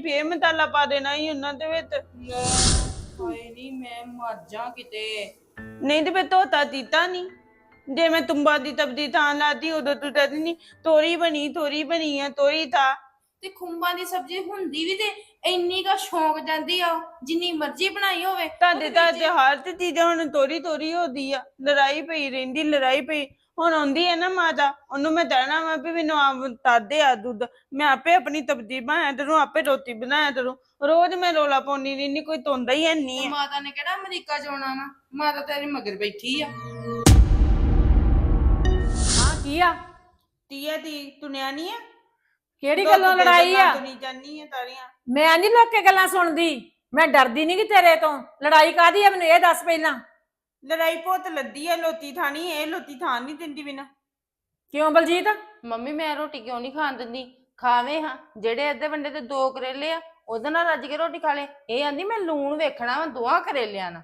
ਫੇਰ ਮਸਾਲਾ ਪਾ ਦੇਣਾ ਹੀ ਉਹਨਾਂ ਦੇ ਵਿੱਚ। ਲੈ ਹਾਏ ਨਹੀਂ ਮੈਂ ਮਰ ਜਾ ਕਿਤੇ। ਨਹੀਂ ਤੇ ਫੇ ਧੋਤਾ ਦਿੱਤਾ ਨਹੀਂ ਜੇ ਮੈਂ ਤੁੰਬਾ ਦੀ ਤਬਦੀ ਥਾਂ ਲਾਦੀ ਉਦੋਂ ਤੂੰ ਕਹਿੰਦੀ ਨਹੀਂ ਤੋਰੀ ਬਣੀ ਤੋਰੀ ਬਣੀ ਆ ਤੋਰੀ ਥਾ ਤੇ ਖੁੰਬਾਂ ਦੀ ਸਬਜ਼ੀ ਹੁੰਦੀ ਵੀ ਤੇ ਇੰਨੀ ਕਾ ਸ਼ੌਂਕ ਜਾਂਦੀ ਆ ਜਿੰਨੀ ਮਰਜ਼ੀ ਬਣਾਈ ਹੋਵੇ ਤੁਹਾਡੇ ਉਹਦੇ ਤਾਂ ਵਿੱਚ- ਤਿਉਹਾਰ ਤੇ ਚੀਜ਼ਾਂ ਹੁਣ ਤੋਰੀ ਤੋਰੀ ਹੁੰਦੀ ਆ। ਲੜਾਈ ਪਈ ਰਹਿੰਦੀ ਲੜਾਈ ਪਈ। ਹੁਣ ਆਉਂਦੀ ਹੈ ਨਾ ਮਾਤਾ ਉਹਨੂੰ ਮੈਂ ਕਹਿਣਾ ਵਾ ਵੀ ਮੈਨੂੰ ਆਪ ਤਾਦੇ ਆ ਦੁੱਧ ਮੈਂ ਆਪੇ ਆਪਣੀ ਤਬਦੀ ਬਣਾਇਆ ਤੈਨੂੰ ਆਪੇ ਰੋਟੀ ਬਣਾਇਆ ਤੈਨੂੰ ਰੋਜ਼ ਮੈਂ ਰੋਲਾ ਪਾਉਣੀ ਰਹਿੰਦੀ ਕੋਈ ਤੋਂਦਾ ਹੀ ਹੈ ਨਹੀਂ ਆ ਮਾਤਾ ਨੇ ਕਿਹੜਾ ਅਮਰੀਕਾ ਜਾਣਾ ਵਾ? ਮਾਤਾ ਤੇਰੀ ਮਗਰ ਬੈਠੀ ਆ। ਹਾਂ ਕੀ ਆ? ਤੀਆ ਦੀ ਤੁਨਿਆ ਨਹੀਂ ਆ ਕਿਹੜੀ ਗੱਲੋਂ ਲੜਾਈ ਆ? ਤੁਨੀ ਜਾਨੀ ਆ ਤਾਰੀਆਂ ਮੈਂ ਨਹੀਂ ਲੋਕ ਕੇ ਗੱਲਾਂ ਸੁਣਦੀ ਮੈਂ ਡਰਦੀ ਨਹੀਂ ਕਿ ਤੇਰੇ ਤੋਂ। ਲੜਾਈ ਕਾਦੀ ਆ ਮੈਨੂੰ ਇਹ ਦੱਸ ਪਹਿਲਾਂ। ਲੜਾਈ ਬਹੁਤ ਲੱਦੀ ਆ ਲੋਤੀ ਥਾਣੀ ਇਹ ਲੋਤੀ ਥਾਂ ਨਹੀਂ ਦਿੰਦੀ ਬਿਨਾ। ਕਿਉਂ ਬਲਜੀਤ? ਮੰਮੀ ਮੈਂ ਰੋਟੀ ਕਿਉਂ ਨਹੀਂ ਖਾਣ ਦਿੰਦੀ? ਖਾਵੇ ਹਾਂ। ਜਿਹੜੇ ਅੱਧੇ ਵੰਡੇ ਤੇ ਦੋ ਕਰੇਲੇ ਆ ਉਹਦੇ ਨਾਲ ਰੱਜ ਕੇ ਰੋਟੀ ਖਾ ਲੇ। ਇਹ ਆਂਦੀ ਮੈਂ ਲੂਣ ਵੇਖਣਾ ਵਾ ਦੋਹਾਂ ਕਰੇਲਿਆਂ ਨਾਲ।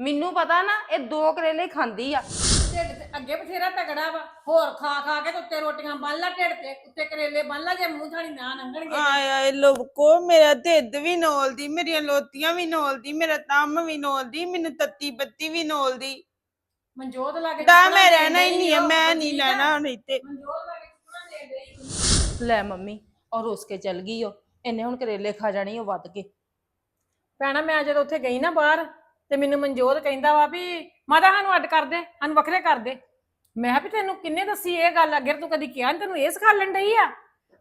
ਮੈਨੂੰ ਪਤਾ ਨਾ ਇਹ ਦੋ ਕਰੇਲੇ ਖਾਂਦੀ ਆ। ਢਿੱਡ ਤੇ ਅੱਗੇ ਬਥੇਰਾ ਤਗੜਾ ਵਾ। ਹੋਰ ਖਾ ਖਾ ਕੇ ਤੇ ਉੱਤੇ ਰੋਟੀਆਂ ਬੰਨ ਲਾ ਢਿੱਡ ਤੇ ਉੱਤੇ ਕਰੇਲੇ ਬੰਨ ਲਾ ਜੇ ਮੂੰਹ ਥਾਣੀ ਨਾ ਲੰਘਣਗੇ ਆਏ ਆਏ ਲੋਕੋ ਮੇਰਾ ਢਿੱਡ ਵੀ ਨੋਲਦੀ ਮੇਰੀਆਂ ਲੋਤੀਆਂ ਵੀ ਨੋਲਦੀ ਮੇਰਾ ਤੰਮ ਵੀ ਨੋਲਦੀ ਮੈਨੂੰ ਤੱਤੀ ਬੱਤੀ ਵੀ ਨੋਲਦੀ। ਮਨਜੋਤ ਲਾਗੇ ਤਾਂ ਚੁੱਕਣਾ ਮੈਂ ਰਹਿਣਾ ਹੀ ਨਹੀਂ ਮੈਂ ਨਹੀਂ। ਲੈਣਾ ਮਨਜੋਤ ਚੁੱਕਣਾ ਦੇ ਦੇਈ ਲੈ ਮੰਮੀ ਔਰ ਉਸ ਕੇ ਚਲ ਗਈ ਉਹ ਇਹਨੇ ਹੁਣ ਕਰੇਲੇ ਖਾ ਜਾਣੀ ਉਹ ਵੱਧ ਕੇ। ਭੈਣਾ ਮੈਂ ਜਦੋਂ ਉੱਥੇ ਗਈ ਨਾ ਬਾਹਰ ਤੇ ਮੈਨੂੰ ਮਨਜੋਤ ਕਹਿੰਦਾ ਵਾ ਵੀ ਮਾਤਾ ਸਾਨੂੰ ਅੱਡ ਕਰ ਦੇ ਸਾਨੂੰ ਵੱਖਰੇ ਕਰ ਦੇ ਮੈਂ ਕਿਹਾ ਵੀ ਤੈਨੂੰ ਕਿੰਨੇ ਦੱਸੀ ਇਹ ਗੱਲ ਅੱਗੇ ਤੂੰ ਕਦੀ ਕਿਹਾ ਨੀ ਤੈਨੂੰ ਇਹ ਸਿਖਾਲਣ ਡਈ ਆ?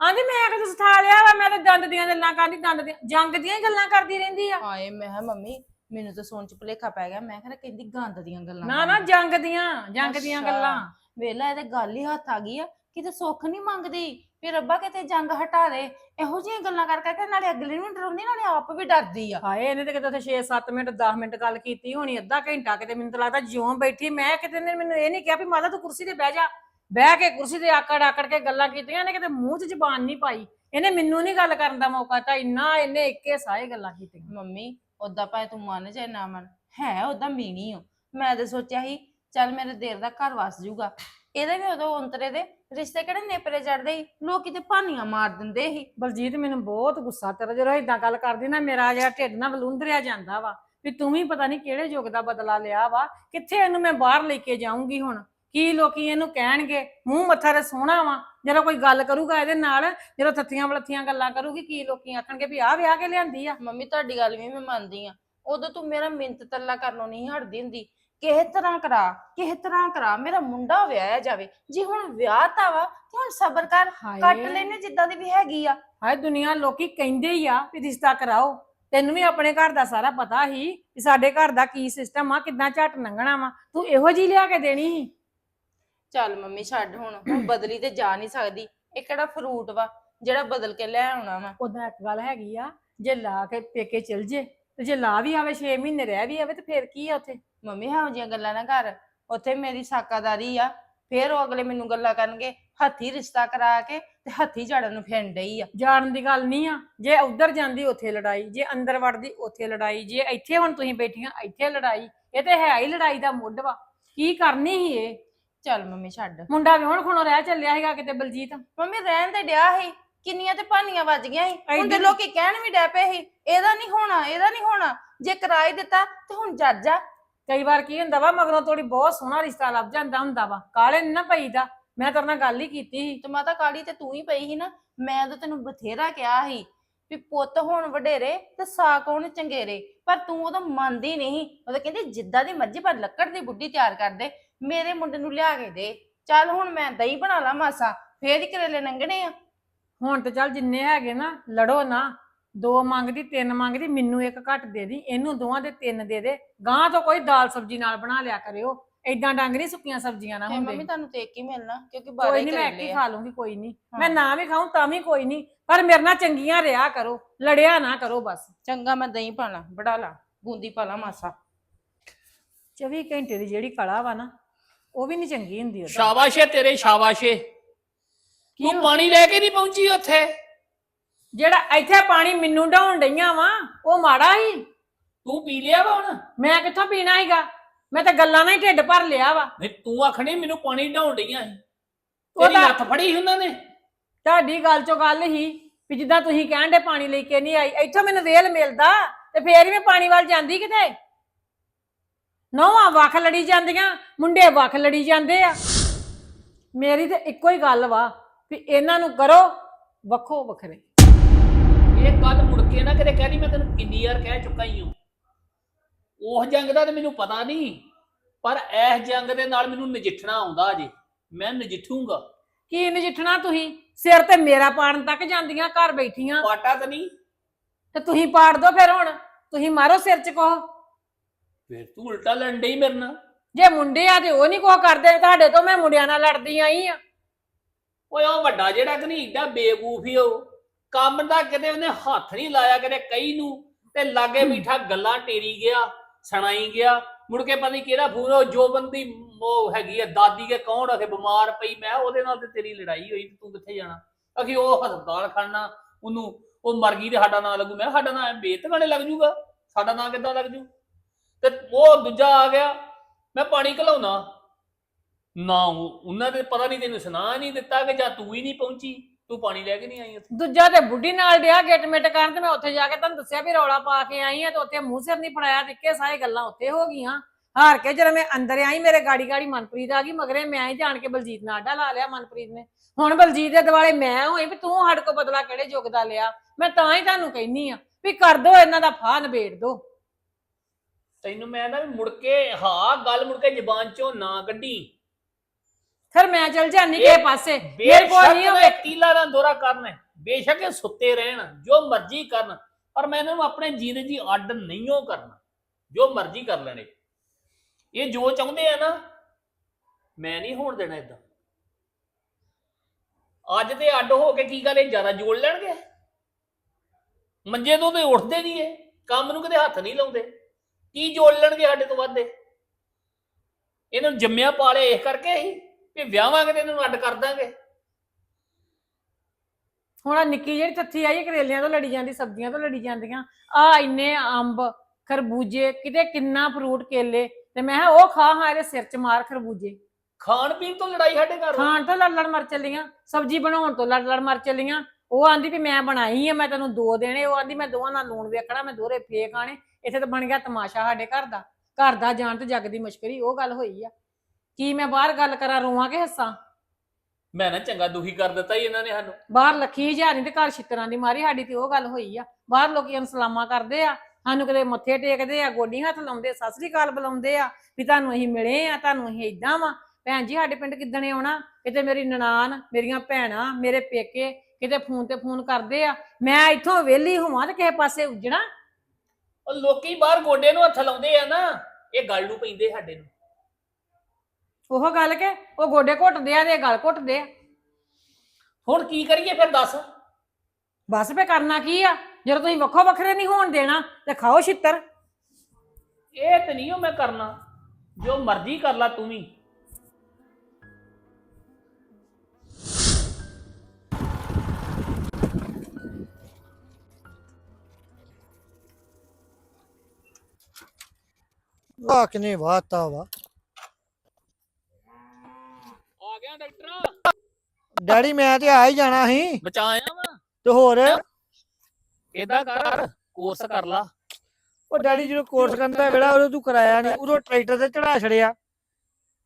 ਆਂਦੀ ਮੈਂ ਕਦੋਂ ਸਿਖਾ ਲਿਆ ਵਾ ਮੈਂ ਤਾਂ ਦੰਦ ਦੀਆਂ ਗੱਲਾਂ ਕਰਦੀ ਦੰਦ ਦੀਆਂ ਜੰਗ ਦੀਆਂ ਹੀ ਗੱਲਾਂ ਕਰਦੀ ਰਹਿੰਦੀ ਆ। ਹਾਏ ਮੈਂ ਕਿਹਾ ਮੰਮੀ ਮੈਨੂੰ ਤਾਂ ਸੋਚ ਚ ਭੁਲੇਖਾ ਪੈ ਗਿਆ। ਮੈਂ ਕਿਹਾ ਕਹਿੰਦੀ ਗੰਦ ਦੀਆਂ ਗੱਲਾਂ ਨਾ ਨਾ ਜੰਗ ਦੀਆਂ ਜੰਗ ਦੀਆਂ ਅੱਛਾ। ਗੱਲਾਂ। ਵੇਲਾ ਇਹਦੇ ਗੱਲ ਹੀ ਹੱਥ ਆ ਗਈ ਆ ਕਿਤੇ ਸੁੱਖ ਨਹੀਂ ਮੰਗਦੀ। ਵੀ ਰੱਬਾ ਕਿਤੇ ਜੰਗ ਹਟਾ ਦੇ ਇਹੋ ਜਿਹੀਆਂ ਗੱਲਾਂ ਕਰ ਕਰਕੇ ਨਾਲੇ ਅਗਲੇ ਨੂੰ ਵੀ ਡਰਾਉਂਦੀ ਨਾਲੇ ਆਪ ਵੀ ਡਰਦੀ ਆ। ਹਾਏ ਇਹਨੇ ਤੇ ਕਿਤੇ ਉੱਥੇ 6-7 ਮਿੰਟ 10 ਮਿੰਟ ਗੱਲ ਕੀਤੀ ਹੋਣੀ ਅੱਧਾ ਘੰਟਾ ਕਿਤੇ ਮੈਨੂੰ ਤਾਂ ਲੱਗਦਾ ਜਿਉਂ ਬੈਠੀ ਮੈਂ ਕਿਤੇ ਨੇ ਮੈਨੂੰ ਇਹ ਨਹੀਂ ਕਿਹਾ ਵੀ ਮਾਤਾ ਤੂੰ ਕੁਰਸੀ ਤੇ ਬਹਿ ਜਾ। ਬਹਿ ਕੇ ਕੁਰਸੀ ਤੇ ਆਕੜ ਆਕੜ ਕੇ ਗੱਲਾਂ ਕੀਤੀਆਂ ਇਹਨੇ ਕਿਤੇ ਮੂੰਹ 'ਚ ਜ਼ਬਾਨ ਨਹੀਂ ਪਾਈ। ਇਹਨੇ ਮੈਨੂੰ ਨਹੀਂ ਗੱਲ ਕਰਨ ਦਾ ਮੌਕਾ ਦਿੱਤਾ ਇੰਨਾ ਇਹਨੇ ਇੱਕੇ ਸਾਏ ਗੱਲਾਂ ਕੀਤੀਆਂ। ਮੰਮੀ ਓਦਾਂ ਭਾਵੇਂ ਤੂੰ ਮੰਨ ਚਾਹੇ ਨਾ ਮੰਨ ਹੈ ਓਦਾਂ ਮੀਣੀ ਓ। ਮੈਂ ਤਾਂ ਸੋਚਿਆ ਸੀ ਚੱਲ ਮੇਰੇ ਦੇਰ ਦਾ ਘਰ ਵਸ ਜੂਗਾ। ਇਹਦੇ ਵੀ ਉਦੋਂ ਅੰਤਰੇ ਦੇ ਰਿਸ਼ਤੇ ਕਿਹੜੇ ਨੇਪਰੇ ਚੜਦੇ ਸੀ? ਲੋਕੀ ਤੇ ਭਾਨੀਆਂ ਮਾਰ ਦਿੰਦੇ ਸੀ। ਬਲਜੀਤ ਮੈਨੂੰ ਬਹੁਤ ਗੁੱਸਾ ਤੇਰਾ ਜਦੋਂ ਇਦਾਂ ਗੱਲ ਕਰਦੀ ਨਾ ਮੇਰਾ ਜਿਹੜਾ ਢਿੱਡ ਨਾ ਵਲੂੰਦਰਿਆ ਜਾਂਦਾ ਵਾ ਵੀ ਤੂੰ ਵੀ ਪਤਾ ਨਹੀਂ ਕਿਹੜੇ ਯੁੱਗ ਦਾ ਬਦਲਾ ਲਿਆ ਵਾ ਕਿੱਥੇ ਇਹਨੂੰ ਮੈਂ ਬਾਹਰ ਲੈ ਕੇ ਜਾਊਂਗੀ ਹੁਣ? ਕੀ ਲੋਕੀ ਇਹਨੂੰ ਕਹਿਣਗੇ? ਮੂੰਹ ਮੱਥਾ ਤੇ ਸੋਹਣਾ ਵਾ ਜਦੋਂ ਕੋਈ ਗੱਲ ਕਰੂਗਾ ਇਹਦੇ ਨਾਲ ਜਦੋਂ ਥੱਥੀਆਂ ਵਲੱਥੀਆਂ ਗੱਲਾਂ ਕਰੂਗੀ ਕੀ ਲੋਕੀ ਆਖਣਗੇ ਵੀ ਆਹ ਵਿਆਹ ਕੇ ਲਿਆਂਦੀ ਆ? ਮੰਮੀ ਤੁਹਾਡੀ ਗੱਲ ਵੀ ਮੈਂ ਮੰਨਦੀ ਆ। ਉਦੋਂ ਤੂੰ ਮੇਰਾ ਮਿੰਤ ਤੱਲਾ ਕਰਨੋਂ ਨਹੀਂ ਹਟਦੀ ਹੁੰਦੀ। ਕਿਸੇ ਤਰ੍ਹਾਂ ਕਰਾ ਕਿਸੇ ਤਰ੍ਹਾਂ ਕਰਾ ਮੇਰਾ ਮੁੰਡਾ ਵਿਆਹਿਆ ਜਾਵੇ ਜੇ ਹੁਣ ਵਿਆਹ ਤਾਂ ਵਾ ਤੇ ਹੁਣ ਸਬਰ ਕਰ ਕੱਟ ਲੈਨੇ ਜਿੱਦਾਂ ਦੀ ਵੀ ਹੈਗੀ ਆ। ਹਾਏ ਦੁਨੀਆ ਲੋਕੀ ਕਹਿੰਦੇ ਹੀ ਆ ਵੀ ਰਿਸ਼ਤਾ ਕਰਾਓ। ਤੈਨੂੰ ਵੀ ਆਪਣੇ ਘਰ ਦਾ ਸਾਰਾ ਪਤਾ ਹੀ ਕਿ ਸਾਡੇ ਘਰ ਦਾ ਕੀ ਸਿਸਟਮ ਆ ਕਿੱਦਾਂ ਝੱਟ ਲੰਘਣਾ ਵਾ। ਤੂੰ ਇਹੋ ਜੀ ਲਿਆ ਕੇ ਦੇਣੀ ਸੀ? ਚੱਲ ਮੰਮੀ ਛੱਡ ਹੁਣ। ਹੁਣ ਬਦਲੀ ਤੇ ਜਾ ਨਹੀਂ ਸਕਦੀ। ਇਹ ਕਿਹੜਾ ਫਰੂਟ ਵਾ ਜਿਹੜਾ ਬਦਲ ਕੇ ਲੈ ਆਉਣਾ ਵਾ। ਉਹਦਾ ਇੱਕ ਗੱਲ ਹੈਗੀ ਆ ਜੇ ਲਾ ਕੇ ਪੇਕੇ ਚਲ ਜੇ ਤੇ ਜੇ ਲਾ ਵੀ ਆਵੇ 6 ਮਹੀਨੇ ਰਹਿ ਵੀ ਆਵੇ ਤੇ ਫੇਰ ਕੀ ਆ ਉੱਥੇ? ਮੰਮੀ ਇਹੋ ਜਿਹੀਆਂ ਗੱਲਾਂ ਨਾ ਕਰ ਉੱਥੇ ਮੇਰੀ ਸਾਕਾਦਾਰੀ ਆ ਫੇਰ ਉਹ ਅਗਲੇ ਮੈਨੂੰ ਗੱਲਾਂ ਕਰਨਗੇ ਹੱਥੀ ਰਿਸ਼ਤਾ ਕਰਾ ਕੇ ਤੇ ਹੱਥੀ ਝੜਨ ਨੂੰ ਫਿਰਨ ਡਈ ਆ। ਜਾਣ ਦੀ ਗੱਲ ਨਹੀਂ ਆ ਜੇ ਉੱਧਰ ਜਾਂਦੀ ਉੱਥੇ ਲੜਾਈ ਜੇ ਅੰਦਰ ਵੜਦੀ ਉੱਥੇ ਲੜਾਈ ਜੇ ਇੱਥੇ ਹੁਣ ਤੁਸੀਂ ਬੈਠੀਆਂ ਇੱਥੇ ਲੜਾਈ ਇਹ ਤੇ ਹੈ ਹੀ ਲੜਾਈ ਦਾ ਮੁੱਢ ਵਾ ਕੀ ਕਰਨੀ ਸੀ ਇਹ? ਚੱਲ ਮੰਮੀ ਛੱਡ। ਮੁੰਡਾ ਵਿਆਹਣ ਖੁਣੋਂ ਰਹਿ ਚੱਲਿਆ ਸੀਗਾ ਕਿਤੇ ਬਲਜੀਤ। ਮੰਮੀ ਰਹਿਣ ਤੇ ਡਿਆ ਸੀ ਕਿੰਨੀਆਂ ਤੇ ਭਾਨੀਆਂ ਵੱਜ ਗਈਆਂ ਸੀ ਹੁਣ ਤੇ ਲੋਕੀ ਕਹਿਣ ਵੀ ਡੈ ਪਏ ਸੀ ਇਹਦਾ ਨਹੀਂ ਹੋਣਾ ਇਹਦਾ ਨਹੀਂ ਹੋਣਾ ਜੇ ਕਰਾਈ ਦਿੱਤਾ ਤੇ ਹੁਣ ਜੱਜ ਆ। ਕਈ ਵਾਰ ਕੀ ਹੁੰਦਾ ਵਾ ਮਗਰੋਂ ਥੋੜੀ ਬਹੁਤ ਸੋਹਣਾ ਰਿਸ਼ਤਾ ਲੱਭ ਜਾਂਦਾ ਹੁੰਦਾ ਵਾ। ਕਾਲੇ ਨੀ ਨਾ ਪਈਦਾ। ਮੈਂ ਤੇਰੇ ਨਾਲ ਗੱਲ ਹੀ ਕੀਤੀ ਸੀ। ਤੇ ਮਾਤਾ ਕਾਲੀ ਤੇ ਤੂੰ ਹੀ ਪਈ ਸੀ ਨਾ ਮੈਂ ਤਾਂ ਤੈਨੂੰ ਬਥੇਰਾ ਕਿਹਾ ਸੀ ਵੀ ਪੁੱਤ ਹੋਣ ਵਡੇਰੇ ਤੇ ਸਾਕ ਹੋਣ ਚੰਗੇਰੇ ਪਰ ਤੂੰ ਉਹਦਾ ਮੰਨਦੀ ਨਹੀਂ ਉਹ ਤਾਂ ਕਹਿੰਦੀ ਜਿੱਦਾਂ ਦੀ ਮਰਜ਼ੀ ਪਰ ਲੱਕੜ ਦੀ ਬੁੱਢੀ ਤਿਆਰ ਕਰ ਦੇ ਮੇਰੇ ਮੁੰਡੇ ਨੂੰ ਲਿਆ ਕੇ ਦੇ। ਚੱਲ ਹੁਣ ਮੈਂ ਦਹੀਂ ਬਣਾ ਲਾ ਮਾਸਾ ਫੇਰ ਹੀ ਕਰੇਲੇ ਨੰਗਣੇ ਆ। ਹੁਣ ਤੇ ਚੱਲ ਜਿੰਨੇ ਹੈਗੇ ਨਾ ਲੜੋ ਨਾ। ਦੋ ਮੰਗਦੀ ਤਿੰਨ ਮੰਗਦੀ ਮੈਨੂੰ ਇੱਕ ਘੱਟ ਦੇ ਦੀ ਇਹਨੂੰ ਦੋਵਾਂ ਦੇ ਤਿੰਨ ਦੇ ਦੇ ਗਾਂ ਤੋਂ ਕੋਈ ਦਾਲ ਸਬਜ਼ੀ ਨਾਲ ਬਣਾ ਲਿਆ ਕਰਿਓ ਏਦਾਂ ਡੰਗ ਨੀ ਸੁੱਕੀਆਂ ਸਬਜ਼ੀਆਂ ਨਾ ਤੇ ਹੁੰਦੇ। ਮੰਮੀ ਤੁਹਾਨੂੰ ਤੇ ਇੱਕ ਹੀ ਮਿਲਣਾ ਕਿਉਂਕਿ ਬਾਰਾਂ ਕੋਈ ਹੀ ਨਹੀਂ ਮੈਂ ਇੱਕ ਆ। ਖਾ ਲੂੰਗੀ ਕੋਈ ਨਹੀਂ। ਮੈਂ ਨਾ ਵੀ ਖਾਉਂ ਤਾਂ ਵੀ ਕੋਈ ਨਹੀਂ ਪਰ ਮੇਰੇ ਨਾਲ ਚੰਗੀਆਂ ਰਿਆ ਕਰੋ ਲੜਿਆ ਨਾ ਕਰੋ ਬਸ। ਚੰਗਾ ਮੈਂ ਦਹੀਂ ਪਾਣਾ ਬੜਾ ਲਾ ਬੂੰਦੀ ਪਾ ਲਾ ਮਾਸਾ। 24 ਘੰਟੇ ਦੀ ਜਿਹੜੀ ਕਲਾ ਵਾ ਨਾ ਉਹ ਵੀ ਨਹੀਂ ਚੰਗੀ ਹੁੰਦੀ ਉਹਦਾ। ਸ਼ਾਬਾਸ਼ ਏ ਤੇਰੇ ਸ਼ਾਬਾਸ਼ ਏ। ਤੂੰ ਪਾਣੀ ਲੈ ਕੇ ਨਹੀਂ ਪਹੁੰਚੀ ਉੱਥੇ? ਜਿਹੜਾ ਇੱਥੇ ਪਾਣੀ ਮੈਨੂੰ ਢਾਉਣ ਡਈਆਂ ਵਾ ਉਹ ਮਾੜਾ ਹੀ ਤੂੰ ਪੀ ਲਿਆ ਵਾ ਹੁਣ? ਮੈਂ ਕਿੱਥੋਂ ਪੀਣਾ ਹੈਗਾ ਮੈਂ ਤਾਂ ਗੱਲਾਂ ਨਾਲ ਹੀ ਢਿੱਡ ਭਰ ਲਿਆ ਵਾ। ਨਹੀਂ ਤੂੰ ਆਖਣੀ ਮੈਨੂੰ ਪਾਣੀ ਢਾਉਣ ਡਈਆਂ ਸੀ। ਉਹ ਤੇਰੀ ਤਾਂ ਹੱਥ ਫੜੀ ਉਹਨਾਂ ਨੇ। ਤੁਹਾਡੀ ਗੱਲ ਚੋਂ ਗੱਲ ਹੀ ਵੀ ਜਿੱਦਾਂ ਤੁਸੀਂ ਕਹਿਣ ਦੇ ਪਾਣੀ ਲੈ ਕੇ ਨਹੀਂ ਆਈ ਇੱਥੋਂ ਮੈਨੂੰ ਵੇਲ ਮਿਲਦਾ ਤੇ ਫੇਰ ਹੀ ਮੈਂ ਪਾਣੀ ਵੱਲ ਜਾਂਦੀ ਕਿਤੇ? ਨੌਵਾਂ ਵੱਖ ਲੜੀ ਜਾਂਦੀਆਂ ਮੁੰਡੇ ਵੱਖ ਲੜੀ ਜਾਂਦੇ ਆ। ਮੇਰੀ ਤੇ ਇੱਕੋ ਹੀ ਗੱਲ ਵਾ ਵੀ ਇਹਨਾਂ ਨੂੰ ਕਰੋ ਵੱਖੋ ਵੱਖਰੇ। ਇਹ ਗੱਲ ਮੁੜ ਕੇ ਨਾ ਕਿਤੇ ਕਹਿ ਮੈਂ ਤੈਨੂੰ ਕਿੰਨੀ ਵਾਰ ਕਹਿ ਚੁੱਕਾ ਹੀ ਹਾਂ। ਉਹ ਜੰਗ ਦਾ ਤੇ ਮੈਨੂੰ ਪਤਾ ਨਹੀਂ ਪਰ ਇਸ ਜੰਗ ਦੇ ਨਾਲ ਮੈਨੂੰ ਨਜਿੱਠਣਾ ਆਉਂਦਾ ਅਜੇ। ਮੈਂ ਨਜਿੱਠੂਗਾ। ਕੀ ਨਜਿੱਠਣਾ ਤੁਸੀਂ? ਸਿਰ ਤੇ ਮੇਰਾ ਪਾੜਨ ਤੱਕ ਜਾਂਦੀਆਂ ਘਰ ਬੈਠੀਆਂ। ਪਾਟਾ ਤਾਂ ਨਹੀਂ। ਤੇ ਤੁਸੀਂ ਪਾੜ ਦੋ ਫਿਰ ਹੁਣ। ਤੁਸੀਂ ਮਾਰੋ ਸਿਰ ਚ ਕੋ ਫਿਰ ਤੂੰ ਉਲਟਾ ਲੜਨ ਡਈ ਮੇਰੇ ਨਾਲ। ਜੇ ਮੁੰਡੇ ਆ ਤੇ ਉਹ ਨਹੀਂ ਕੁਛ ਕਰਦੇ ਤੁਹਾਡੇ ਤੋਂ ਮੈਂ ਮੁੰਡਿਆਂ ਨਾਲ ਲੜਦੀ ਆਈ ਆ। ਓਏ ਉਹ ਵੱਡਾ ਜਿਹੜਾ ਕਿ ਨਹੀਂ ਏਡਾ ਬੇਵਕੂਫ ਹੀ ਉਹ। ਕੰਮ ਦਾ ਕਿਤੇ ਉਹਨੇ ਹੱਥ ਨਹੀਂ ਲਾਇਆ ਕਿਤੇ ਕਈ ਨੂੰ। ਤੇ ਲਾਗੇ ਬੈਠਾ ਗੱਲਾਂ ਟੇਰੀ ਗਿਆ ਸੁਣਾਈ ਗਿਆ। ਮੁੜ ਕੇ ਪਤਾ ਨਹੀਂ ਕਿਹੜਾ ਫੋਨ ਉਹ ਜੋ ਬੰਦੀ ਉਹ ਹੈਗੀ ਆ ਦਾਦੀ ਕੇ ਕੌਣ ਅਖੇ ਬਿਮਾਰ ਪਈ ਮੈਂ ਉਹਦੇ ਨਾਲ ਤੇ ਤੇਰੀ ਲੜਾਈ ਹੋਈ ਤੇ ਕਿੱਥੇ ਜਾਣਾ? ਅਖੀ ਉਹ ਹਸਪਤਾਲ ਖੜਨਾ ਉਹਨੂੰ ਉਹ ਮਰ ਗਈ ਤੇ ਸਾਡਾ ਨਾਂ ਲੱਗੂ। ਮੈਂ ਸਾਡਾ ਨਾਂ ਬੇਤ ਗਾਣੇ ਲੱਗ ਜੂਗਾ? ਸਾਡਾ ਨਾਂ ਕਿੱਦਾਂ ਲੱਗ ਜੂ? ਤੇ ਉਹ ਦੂਜਾ ਆ ਗਿਆ ਮੈਂ ਪਾਣੀ ਘਲਾਉਣਾ। ਨਾ ਉਹ- ਉਹਨਾਂ ਦੇ ਪਤਾ ਨਹੀਂ ਤੈਨੂੰ ਸੁਣਾ ਨਹੀਂ ਦਿੱਤਾ ਕਿ ਜਾਂ ਤੂੰ ਹੀ ਨਹੀਂ ਪਹੁੰਚੀ। ਤੂੰ ਪਾਣੀ ਲੈ ਕੇ ਨਹੀਂ ਆਈ ਉੱਥੇ? ਦੂਜਾ ਤੇ ਬੁੱਢੀ ਨਾਲ ਡਿਆ ਗਿੱਟ ਮਿੱਟ ਕਰਨ ਤੇ ਮੈਂ ਉੱਥੇ ਜਾ ਕੇ ਤੁਹਾਨੂੰ ਦੱਸਿਆ ਵੀ ਰੌਲਾ ਪਾ ਕੇ ਆਈ ਆ ਤੇ ਉੱਥੇ ਮੂੰਹ ਸਿਰ ਨਹੀਂ ਫੜਾਇਆ ਨਿੱਕੇ ਸਾਰੇ ਗੱਲਾਂ ਉੱਥੇ ਹੋ ਗਈਆਂ। ਹਾਰ ਕੇ ਜਦੋਂ ਮੈਂ ਅੰਦਰ ਆਈ ਮੇਰੇ ਗਾੜੀ ਗਾੜੀ ਮਨਪ੍ਰੀਤ ਆ ਗਈ ਮਗਰੇ ਮੈਂ ਹੀ ਜਾਣ ਕੇ ਬਲਜੀਤ ਨਾਲ ਆਡਾ ਲਾ ਲਿਆ ਮਨਪ੍ਰੀਤ ਨੇ। ਹੁਣ ਬਲਜੀਤ ਦੇ ਦਿਵਾਲੇ ਮੈਂ ਹੋਈ ਵੀ ਤੂੰ ਸਾਡੇ ਕੋ ਬਦਲਾ ਕਿਹੜੇ ਯੁੱਗ ਦਾ ਲਿਆ? ਮੈਂ ਤਾਂ ਹੀ ਤੁਹਾਨੂੰ ਕਹਿਨੀ ਆ ਵੀ ਕਰ ਦੋ ਇਹਨਾਂ ਦਾ ਫਾਹ ਨਿਬੇੜ ਦੋ। ਤੈਨੂੰ ਮੈਂ ਨਾ ਮੁੜ ਕੇ ਹਾਂ ਗੱਲ ਮੁੜ ਕੇ ਜ਼ਬਾਨ ਚੋਂ ਨਾ ਕੱਢੀ। ਫਿਰ ਮੈਂ ਚਲ ਜਾਨੀ ਕਿਸੇ ਪਾਸੇ। ਮੇਰੇ ਕੋਲ ਨਹੀਂ ਹੋਵੇ। ਤੀਲਾ ਦਾ ਦੌਰਾ ਕਰਨ ਬੇਸ਼ੱਕ ਇਹ ਸੁੱਤੇ ਰਹਿਣ ਜੋ ਮਰਜ਼ੀ ਕਰਨ। ਪਰ ਮੈਂ ਇਹਨਾਂ ਨੂੰ ਆਪਣੇ ਜੀਂਦੇ ਜੀ ਅੱਡ ਨਹੀਂ ਉਹ ਕਰਨਾ। ਜੋ ਮਰਜ਼ੀ ਕਰ ਲੈਣੇ। ਇਹ ਜੋ ਚਾਹੁੰਦੇ ਆ ਨਾ ਮੈਂ ਨਹੀਂ ਹੋਣ ਦੇਣਾ ਇਦਾਂ ਅੱਜ ਤੇ ਅੱਡ ਹੋ ਕੇ ਕੀ ਗੱਲ ਇਹ ਜ਼ਿਆਦਾ ਜੋੜ ਲੈਣਗੇ? ਮੰਜੇ ਤੋਂ ਤੇ ਉੱਠਦੇ ਨਹੀਂ ਇਹ। ਕੰਮ ਨੂੰ ਕਦੇ ਹੱਥ ਨਹੀਂ ਲਾਉਂਦੇ। ਕੀ ਜੋੜ ਲੈਣਗੇ ਸਾਡੇ ਤੋਂ ਵੱਧ? ਇਹ? ਇਹਨਾਂ ਨੂੰ ਜੰਮਿਆ ਪਾਲੇ ਇਸ ਕਰਕੇ ਹੀ ਵੀ ਵਿਆਹਾਂਗੇ ਤੇ ਇਹਨਾਂ ਨੂੰ ਅੱਡ ਕਰ ਦਾਂਗੇ। ਹੁਣ ਆਹ ਨਿੱਕੀ ਜਿਹੜੀ ਥੱਥੀ ਆਈ ਹੈ, ਕਰੇਲਿਆਂ ਤੋਂ ਲੜੀ ਜਾਂਦੀ ਸਬਜ਼ੀਆਂ ਤੋਂ ਲੜੀ ਜਾਂਦੀਆਂ। ਆ ਇੰਨੇ ਅੰਬ ਖਰਬੂਜੇ ਕਿਤੇ ਕਿੰਨਾ ਫਰੂਟ ਕੇਲੇ ਤੇ ਮੈਂ ਕਿਹਾ ਉਹ ਖਾ ਹਾਂ ਇਹਦੇ ਸਿਰ 'ਚ ਮਾਰ ਖਰਬੂਜੇ। ਖਾਣ ਪੀਣ ਤੋਂ ਲੜਾਈ ਸਾਡੇ ਘਰ। ਖਾਣ ਤੋਂ ਲੜ ਲੜ ਮਰ ਚੱਲੀਆਂ ਸਬਜ਼ੀ ਬਣਾਉਣ ਤੋਂ ਲੜ ਲੜ ਮਰ ਚੱਲੀਆਂ। ਉਹ ਆਂਦੀ ਵੀ ਮੈਂ ਬਣਾਈ ਆ ਮੈਂ ਤੈਨੂੰ ਦੋ ਦੇਣੇ ਉਹ ਆਂਦੀ ਮੈਂ ਦੋਵਾਂ ਨਾਲ ਲੂਣ ਵੇਖਣਾ ਮੈਂ ਦੋਰੇ ਫੇਕ ਖਾਣੇ ਇੱਥੇ ਤਾਂ ਬਣ ਗਿਆ ਤਮਾਸ਼ਾ ਸਾਡੇ ਘਰ ਦਾ। ਘਰ ਦਾ ਜਾਣ ਤੇ ਜੱਗ ਦੀ ਮੁਸ਼ਕਰੀ ਉਹ ਗੱਲ ਹੋਈ ਆ। ਕੀ ਮੈਂ ਬਾਹਰ ਗੱਲ ਕਰਾਂ ਰੋਵਾਂ ਕਿ ਹੱਸਾਂ? ਮੈਂ ਨਾ ਚੰਗਾ ਦੁਖੀ ਕਰ ਦਿੱਤਾ ਹੀ ਇਹਨਾਂ ਨੇ ਸਾਨੂੰ। ਬਾਹਰ ਲੱਖੀ ਹਜ਼ਾਰ ਨਹੀਂ ਤੇ ਘਰ ਛਿੱਤਰਾਂ ਦੀ ਮਾਰੀ ਸਾਡੀ ਤੇ ਉਹ ਗੱਲ ਹੋਈ ਆ। ਬਾਹਰ ਲੋਕੀ ਨੂੰ ਸਲਾਮਾਂ ਕਰਦੇ ਆ ਸਾਨੂੰ ਕਦੇ ਮੱਥੇ ਟੇਕਦੇ ਆ ਗੋਡੀ ਹੱਥ ਲਾਉਂਦੇ ਸਤਿ ਸ੍ਰੀ ਅਕਾਲ ਬੁਲਾਉਂਦੇ ਆ ਵੀ ਤੁਹਾਨੂੰ ਅਸੀਂ ਮਿਲੇ ਆ ਤੁਹਾਨੂੰ ਅਸੀਂ ਇਦਾਂ ਵਾ। ਭੈਣ ਜੀ ਸਾਡੇ ਪਿੰਡ ਕਿੱਦਣੇ ਆਉਣਾ? ਕਿਤੇ ਮੇਰੀ ਨਨਾਣ ਮੇਰੀਆਂ ਭੈਣਾਂ ਮੇਰੇ ਪੇਕੇ ਕਿਤੇ ਫੋਨ ਤੇ ਫੋਨ ਕਰਦੇ ਆ। ਮੈਂ ਇੱਥੋਂ ਵਿਹਲੀ ਹੋਵਾਂ ਤੇ ਕਿਸੇ ਪਾਸੇ ਉੱਜਣਾ? ਉਹ ਲੋਕੀ ਬਾਹਰ ਗੋਡੇ ਨੂੰ ਹੱਥ ਲਾਉਂਦੇ ਆ ਨਾ ਇਹ ਗੱਲ ਨੂੰ ਪੈਂਦੇ ਸਾਡੇ ਨੂੰ। ਉਹ ਗੱਲ ਕੇ ਉਹ ਗੋਡੇ ਘੁੱਟਦੇ ਆ ਤੇ ਇਹ ਗਲ ਘੁੱਟਦੇ ਆ। ਹੁਣ ਕੀ ਕਰੀਏ ਫਿਰ ਦੱਸ? ਬਸ ਫੇ ਕਰਨਾ ਕੀ ਆ? ਜਦੋਂ ਤੁਸੀਂ ਵੱਖੋ ਵੱਖਰੇ ਨਹੀਂ ਹੋਣ ਦੇਣਾ ਤੇ ਖਾਓ ਛਿੱਤਰ। ਇਹ ਤੇ ਨਹੀਂ ਉਹ ਮੈਂ ਕਰਨਾ। ਜੋ ਮਰਜ਼ੀ ਕਰ ਲੈ ਤੂੰ ਵੀ। ਆ ਕਿਨੇ ਵਾਤਾ ਵਾ ਡਾਕਟਰ? ਡੈਡੀ ਮੈਂ ਤੇ ਆ ਹੀ ਜਾਣਾ ਸੀ। ਬਚਾਇਆ ਵਾ? ਤੇ ਹੋਰ? ਏਦਾਂ ਕਰ ਕੋਰਸ ਕਰ ਲਾ। ਉਹ ਡੈਡੀ ਜਦੋਂ ਕੋਰਸ ਕਰਨ ਦਾ ਵੇਲਾ ਉਦੋਂ ਤੂੰ ਕਰਾਇਆ ਨਹੀਂ ਉਦੋਂ ਟਰੈਕਟਰ ਤੇ ਚੜਾ ਛੜਿਆ।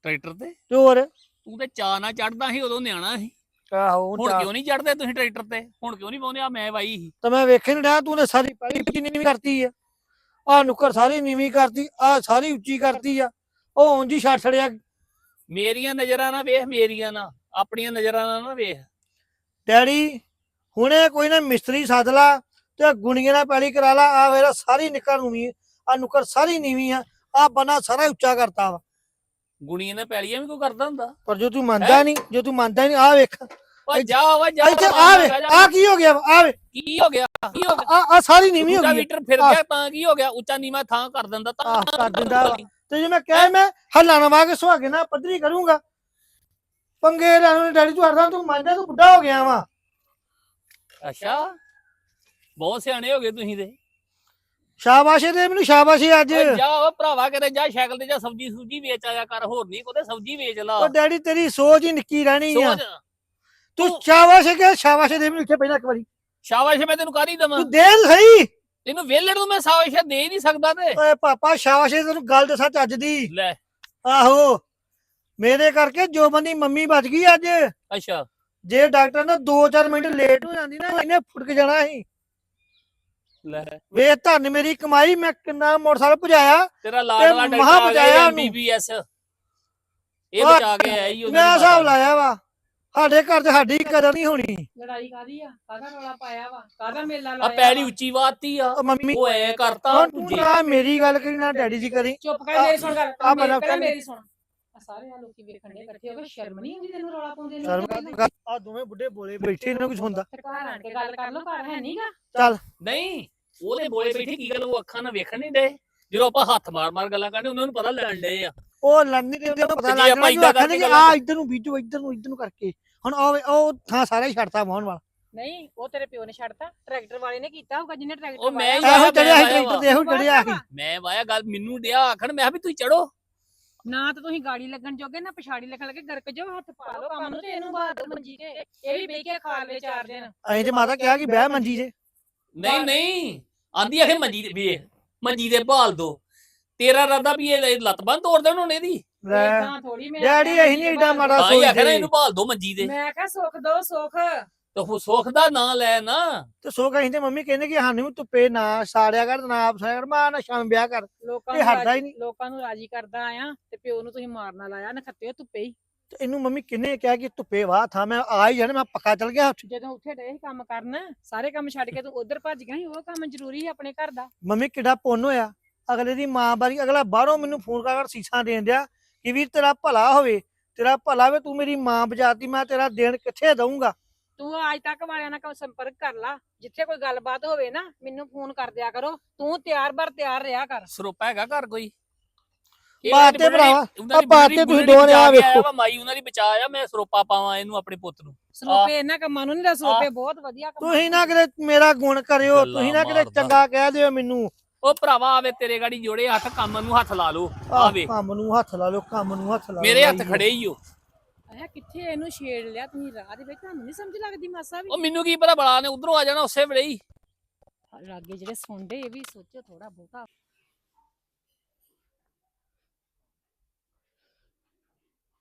ਟਰੈਕਟਰ ਤੇ? ਤੇ ਹੋਰ? ਤੂੰ ਤੇ ਚਾਹ ਨਾ ਚੜਦਾ ਸੀ ਉਦੋਂ ਨਿਆਣਾ ਸੀ। ਆਹੋ ਹੁਣ ਕਿਉਂ ਨਹੀਂ ਚੜਦੇ ਤੁਸੀਂ ਟਰੈਕਟਰ ਤੇ? ਹੁਣ ਕਿਉਂ ਨਹੀਂ ਪਾਉਂਦੇ? ਆ ਮੈਂ ਵਾਈ ਸੀ। ਤਾਂ ਮੈਂ ਵੇਖੇ ਨਹੀਂ ਤੂੰ ਨੇ ਸਾਰੀ ਪਹਿਲੀ ਕਿੰਨੀ ਨੀਵੀਂ ਕਰਤੀ ਆ। ਆ ਨੁੱਕਰ ਸਾਰੀ ਨੀਵੀਂ ਕਰਤੀ ਆ ਸਾਰੀ ਉੱਚੀ ਕਰਤੀ ਆ। ਉਹ ਉਂਝ ਹੀ ਛੱਡ ਛੜਿਆ। ਮੇਰੀਆਂ ਨਜ਼ਰਾਂ ਨਾ ਵੇਖ ਮੇਰੀਆਂ ਨਾ ਆਪਣੀਆਂ ਨਜ਼ਰਾਂ ਨਾਲ ਨਾ ਵੇਖ। ਡੈਡੀ ਹੁਣੇ ਕੋਈ ਨਾ ਮਿਸਤਰੀ ਸੱਦ ਲਾ ਤੇ ਗੁਣੀਆਂ ਨਾਲ ਪੈਲੀ ਕਰਾ ਲਾ। ਆ ਵੇਰਾ ਸਾਰੀ ਨਿੱਕਰ ਨੂਵੀਂ ਆ ਨੁੱਕਰ ਸਾਰੀ ਨੀਵੀਂ ਆ ਆ ਬਨਾ ਸਾਰਾ ਉੱਚਾ ਕਰਤਾ ਵਾ। ਗੁਣੀਆਂ ਨੇ ਪੈਲੀਆਂ ਵੀ ਕੋਈ ਕਰਦਾ ਹੁੰਦਾ? ਪਰ ਜੋ ਤੂੰ ਮੰਨਦਾ ਨਹੀਂ ਜੋ ਤੂੰ ਮੰਨਦਾ ਨਹੀਂ ਆ ਵੇਖ। ਓ ਜਾ ਵਾ ਜਾ ਇੱਥੇ ਆ ਵੇ ਆ ਕੀ ਹੋ ਗਿਆ? ਆ ਵੇ ਕੀ ਹੋ ਗਿਆ? ਕੀ ਹੋ ਗਿਆ? ਆ ਆ ਸਾਰੀ ਨੀਵੀਂ ਹੋ ਗਈ। ਮੀਟਰ ਫਿਰ। ਗਿਆ ਤਾਂ ਕੀ ਹੋ ਗਿਆ? ਉੱਚਾ ਨੀਵਾਂ ਥਾਂ ਕਰ ਦਿੰਦਾ ਤਾਂ ਕਰ ਦਿੰਦਾ। ਤੇ ਜੇ ਮੈਂ ਕਹਿ ਮੈਂ ਹੱਲਾ ਨਵਾ ਕੇ ਸੁਹਾਗੇ ਨਾਲ ਪੱਧਰੀ ਕਰੂੰਗਾ। ਪੰਗੇ ਲੈਣ ਨੂੰ ਡੈਡੀ ਤੂੰ ਹਰਦਾ ਤੂੰ ਮੰਨਦਾ ਤੂੰ ਬੁੱਢਾ ਹੋ ਗਿਆ ਵਾ। ਅੱਛਾ ਬਹੁਤ ਸਿਆਣੇ ਹੋ ਗਏ ਤੁਸੀਂ ਤੇ। ਸ਼ਾਬਾਸ਼ੇ ਦੇ ਮੈਨੂੰ ਸ਼ਾਬਾਸ਼ੇ ਅੱਜ। ਓਏ ਜਾ ਓ ਭਰਾਵਾ ਕਿਤੇ ਜਾ ਸਾਈਕਲ ਤੇ ਜਾ ਸਬਜੀ ਸੂਜੀ ਵੇਚ ਆਇਆ ਕਰ ਹੋਰ ਨਹੀਂ ਕੋਤੇ ਸਬਜੀ ਵੇਚ ਲਾ। ਉਹ ਡੈਡੀ ਤੇਰੀ ਸੋਚ ਹੀ ਨਿੱਕੀ ਰਹਿਣੀ ਆ। ਸੋਚ। ਤੂੰ ਤੂੰ- ਸ਼ਾਬਾਸ਼ੇ ਕੇ ਸ਼ਾਬਾਸ਼ੇ ਦੇ ਮੈਨੂੰ ਇੱਥੇ ਪਹਿਲਾਂ ਇੱਕ ਵਾਰੀ। ਸ਼ਾਬਾਸ਼ ਮੈਂ ਤੈਨੂੰ ਕਾਹਦੀ ਦਵਾਂ? ਤੂੰ ਦੇ ਸਹੀ। ਤੈਨੂੰ ਵੇਲੜ ਨੂੰ ਮੈਂ ਸ਼ਾਬਾਸ਼ ਦੇ ਹੀ ਨਹੀਂ ਸਕਦਾ ਤੇ। ਓਏ ਪਾਪਾ ਸ਼ਾਬਾਸ਼ ਏ ਤੈਨੂੰ ਗੱਲ ਦੱਸਾਂ ਚੱਜ ਦੀ। ਲੈ। ਆਹੋ ਮੇਰੇ ਕਰਕੇ ਜੋ ਬੰਦੀ ਮੰਮੀ ਬਚ ਗਈ ਅੱਜ। ਅੱਛਾ। ਜੇ ਡਾਕਟਰ ਨੇ 2-4 ਮਿੰਟ ਲੇਟ ਹੋ ਜਾਂਦੀ ਨਾ ਇਹਨੇ ਫੁੱਟ ਜਾਣਾ ਸੀ। ਲੈ। ਵੇ ਧੰਨ ਮੇਰੀ ਕਮਾਈ ਮੈਂ ਕਿੰਨਾ ਮੋਟਰਸਾਈਕਲ ਭਜਾਇਆ ਤੇਰਾ ਲਾਡਲਾ ਤੇ ਮਹਾਂ ਡਾਕਟਰ ਬਚਾਇਆ ਉਹਨੂੰ। ਬੀਬੀਐਸ ਇਹ ਬਚਾ ਕੇ ਆਇਆ ਹੀ ਮੈਂ ਹਿਸਾਬ ਲਾਇਆ ਵਾ। ਸਾਡੇ ਘਰ 'ਚ ਸਾਡੀ ਕਦਰ ਨਹੀਂ ਹੋਣੀ। ਲੜਾਈ ਕਾਦੀ ਆ? ਕਾਹਦਾ ਰੌਲਾ ਪਾਇਆ ਵਾ? ਕਾਹਦਾ ਮੇਲਾ ਆ ਲਾਇਆ ਪੈੜੀ ਵਾ? ਉੱਚੀ ਵਾਤੀ ਆ। ਉਹ ਮੰਮੀ ਉਹ ਐ ਕਰਤਾ ਹੁਣ ਤੂੰ ਨਾ ਮੇਰੀ ਗੱਲ ਕਰੀ ਨਾ ਡੈਡੀ ਦੀ ਕਰੀ। ਚੁੱਪ ਕਰ ਮੇਰੀ ਸੁਣ ਗੱਲ। ਆ ਮੇਰੀ- ਪਹਿਲਾਂ ਕਰ- ਮੇਰੀ ਸੁਣ। ਆ ਸਾਰੇ ਆ ਲੋਕੀ ਵੇਖਣ ਦੇ ਇਕੱਠੇ ਹੋ ਕੇ ਸ਼ਰਮ ਨਹੀਂ ਆਉਂਦੀ ਤੈਨੂੰ ਰੌਲਾ ਪਾਉਂਦੇ ਨੂੰ? ਆ ਦੋਵੇਂ ਬੁੱਢੇ ਬੋਲੇ ਬੈਠੇ ਇਹਨਾਂ ਨੂੰ ਕੁਝ ਹੁੰਦਾ। ਤੇ ਘਰ ਆਣ ਕੇ ਗੱਲ ਕਰ ਲੋ ਘਰ ਹੈ ਨਹੀਂਗਾ? ਚੱਲ। ਨਹੀਂ ਉਹਦੇ ਬੋਲੇ ਬੈਠੇ ਕੀ ਗੱਲ ਉਹ ਅੱਖਾਂ ਨਾਲ ਵੇਖਣ ਨਹੀਂ ਡੇ ਜਦੋਂ ਆਪਾਂ ਹੱਥ ਮਾਰ ਮਾਰ ਗੱਲਾਂ ਕਰਦੇ ਉਹਨਾਂ ਨੂੰ ਪਤਾ ਲੈਣ ਡੇ ਆ। ਉਹ ਲੜਨੀ ਤੇ ਉਹਨੂੰ ਪਤਾ ਤੇ ਜੇ ਲੱਗ ਆਪਾਂ ਜਾਣਾ ਏਦਾਂ ਕਿ ਕਰਕੇ ਆ ਇੱਧਰ ਨੂੰ ਬੀਜੋ ਇੱਧਰ ਨੂੰ ਇੱਧਰ ਨੂੰ ਕਰਕੇ। ਹੁਣ ਉਹ ਉਹ ਥਾਂ ਸਾਰਾ ਹੀ ਛੱਡਤਾ ਵਾਹਣ ਵਾਲਾ। ਨਹੀਂ ਉਹ ਤੇਰੇ ਪਿਓ ਨੇ ਛੱਡਤਾ। ਟਰੈਕਟਰ ਵਾਲੇ ਨੇ ਕੀਤਾ ਹੋਊਗਾ ਜਿਹਨੇ ਟਰੈਕਟਰ ਉਹ ਮੈਂ ਵਾਇਆ ਹੀ ਵਾ। ਇਹੋ ਚੜਿਆ ਸੀ ਟਰੈਕਟਰ ਤੇ ਇਹੋ ਚੜਿਆ ਸੀ ਮੈਂ ਵਾਇਆ ਗੱਲ ਮੈਨੂੰ ਡਿਆ ਆਖਣ ਮੈਂ ਕਿਹਾ ਵੀ ਤੁਸੀਂ ਚੜੋ ਨਾ ਤਾਂ ਤੁਸੀਂ ਗਾੜੀ ਲੱਗਣ ਜੋਗੇ ਨਾ ਪਛਾੜੀ ਲੱਗਣ ਲੱਗੇ ਗਰਕ ਜੋ ਹੱਥ ਪਾ ਲਓ ਕੰਮ ਨੂੰ ਤੇ ਇਹਨੂੰ ਬਾਹਰ ਦੋ ਮੰਜੀ ਤੇ। ਇਹ ਵੀ ਬਹਿ ਕੇ ਖਾ ਲੈ ਚਾਰ ਦਿਨ। ਅਸੀਂ ਤੇ ਮਾਤਾ ਕਿਹਾ ਕਿ ਬਹਿ ਮੰਜੀ ਜੇ ਨਹੀਂ ਨਹੀਂ ਆਂਦੀ ਆਖੇ ਮੰਜੀ ਦੇ ਵੀ ਮੰਜੀ ਦੇ ਭਾਲ ਦੋ। ਤੇਰਾ ਰਾਦਾ ਵੀ ਇਹ ਲੱਤ ਬੰਨ ਤੋੜ ਦੇਣ ਉਹਨੇ ਦੀ ਲੈ। ਏਦਾਂ ਥੋੜੀ ਮੈਂ ਡੈਡੀ ਅਸੀਂ ਨਹੀਂ ਏਡਾ ਮਾੜਾ ਤਾਂ ਹੀ ਆਖਿਆ ਨਾ ਸੋਚਦੇ। ਇਹਨੂੰ ਭਾਲ ਦੋ ਮੰਜੀ ਦੇ। ਮੈਂ ਕਿਹਾ ਸੁੱਖ ਦੋ ਸੁੱਖ। ਤੇ ਉਹ ਸੁੱਖ ਦਾ ਨਾਂ ਲੈ ਨਾ। ਤੇ ਸੋ ਕਹੀਂ ਤੇ ਮੰਮੀ ਕਹਿੰਦੇ ਕਿ ਸਾਨੂੰ ਵੀ ਧੁੱਪੇ ਨਾ ਸਾੜਿਆ ਕਰ ਤੇ ਨਾ ਆਪਸਾਇਆ ਕਰ ਮੈਂ ਨਾ ਸ਼ਾਮ ਵਿਆਹ ਕਰ। ਲੋਕਾਂ ਇਹ ਨੂੰ ਹਟਦਾ ਹੀ ਰਾਜੀ- ਨਹੀਂ। ਲੋਕਾਂ ਨੂੰ ਰਾਜੀ ਕਰਦਾ ਆਇਆ ਤੇ ਪਿਓ ਨੂੰ ਤੁਸੀਂ ਮਾਰਨਾ ਲਾਇਆ ਨਖੱਤੇ ਧੁੱਪੇ ਹੀ। ਤੇ ਇਹਨੂੰ ਮੰਮੀ ਕਿੰਨੇ ਕਿਹਾ ਕਿ ਧੁੱਪੇ ਵਾਹ ਥਾ ਮੈਂ ਆ ਹੀ ਜਾਣਾ ਮੈਂ ਪੱਕਾ ਚੱਲ ਗਿਆ ਜਦੋਂ ਉੱਥੇ ਡਏ ਸੀ ਕੰਮ ਕਰਨ ਸਾਰੇ ਕੰਮ ਛੱਡ ਕੇ ਤੂੰ ਉਧਰ ਭੱਜ ਗਿਆ ਸੀ ਉਹ ਕੰਮ ਜ਼ਰੂਰੀ ਸੀ ਆਪਣੇ ਘਰ ਦਾ। ਮੰਮੀ ਕਿੱਡਾ ਪੁੰਨ ਹੋਇਆ। ਅਗਲੇ ਦੀ ਮਾਂ ਬਾਰੀ ਅਗਲਾ ਬਾਹਰੋਂ ਮੈਨੂੰ ਫੋਨ ਕਰ ਕਰ ਸੀਸਾਂ ਦੇਣ ਦਿਆ। ਕਿ ਵੀਰ ਤੇਰਾ ਭਲਾ ਹੋਵੇ ਤੇਰਾ ਭਲਾ ਹੋਵੇ ਤੂੰ ਮੇਰੀ ਮਾਂ ਬਚਾਤੀ ਮੈਂ ਤੇਰਾ ਦੇਣ ਕਿੱਥੇ ਦਊਂਗਾ? ਤੂੰ ਅੱਜ ਤੱਕ ਵਾਲਿਆਂ ਨਾਲ ਕੋਈ ਸੰਪਰਕ ਕਰ ਲਾ ਜਿੱਥੇ ਕੋਈ ਗੱਲਬਾਤ ਹੋਵੇ ਨਾ ਮੈਨੂੰ ਫੋਨ ਕਰ ਦਿਆ ਕਰੋ ਤੂੰ ਤਿਆਰ ਬਰ ਤਿਆਰ ਰਿਹਾ ਕਰ। ਸਰੋਪਾ ਹੈਗਾ ਘਰ ਕੋਈ? ਬਾਤ ਤਾਂ ਭਰਾਵਾ, ਦੀ ਆ ਬਾਤ ਤੇ ਤੁਸੀਂ ਦੋਨੇ ਆ ਵੇਖੋ। ਵਾ, ਮਾਈ ਉਹਨਾਂ ਦੀ ਬਚਾ ਆ ਮੈਂ ਸਰੋਪਾ ਪਾਵਾਂ ਇਹਨੂੰ ਆਪਣੇ ਪੁੱਤ ਨੂੰ। ਸਰੋਪੇ ਇਹਨਾਂ ਕੰਮਾਂ ਨੂੰ ਨਹੀਂ ਸਰੋਪੇ ਬਹੁਤ ਵਧੀਆ ਕੰਮ ਤੁਸੀਂ ਨਾ ਕਿਤੇ ਮੇਰਾ ਗੁਣ ਕਰਿਓ ਤੁਸੀਂ ਨਾ ਕਿਤੇ। ਚੰਗਾ ਕਹਿ ਦਿਓ ਮੈਨੂੰ। ਉਹ ਭਰਾਵਾ ਆਵੇ ਤੇਰੇ ਗਾੜੀ ਜੋੜੇ ਹੱਥ ਕੰਮ ਨੂੰ ਹੱਥ ਲਾ ਲਓ। ਆਵੇ। ਕੰਮ ਨੂੰ ਹੱਥ ਲਾ ਲਓ ਕੰਮ ਨੂੰ ਹੱਥ ਲਾ ਲਓ ਮੇਰੇ ਹੱਥ। ਖੜੇ ਹੀ ਹੋ ਆਇਆ ਕਿੱਥੇ ਇਹਨੂੰ ਛੇੜ ਲਿਆ? ਤੁਸੀਂ ਰਾਹ ਦੇ ਵਿੱਚ ਤੁਹਾਨੂੰ ਨਹੀਂ ਸਮਝ ਲੱਗਦੀ ਮਾਸਾ ਵੀ। ਉਹ ਮੈਨੂੰ ਕੀ ਪਤਾ ਬਲਾ ਨੇ ਉਧਰੋਂ ਆ ਜਾਣਾ ਉਸੇ ਵੇਲੇ ਹੀ। ਲਾਗੇ ਜਿਹੜੇ ਸੁਣਦੇ ਇਹ ਵੀ ਸੋਚੋ ਥੋੜਾ ਬਹੁਤਾ।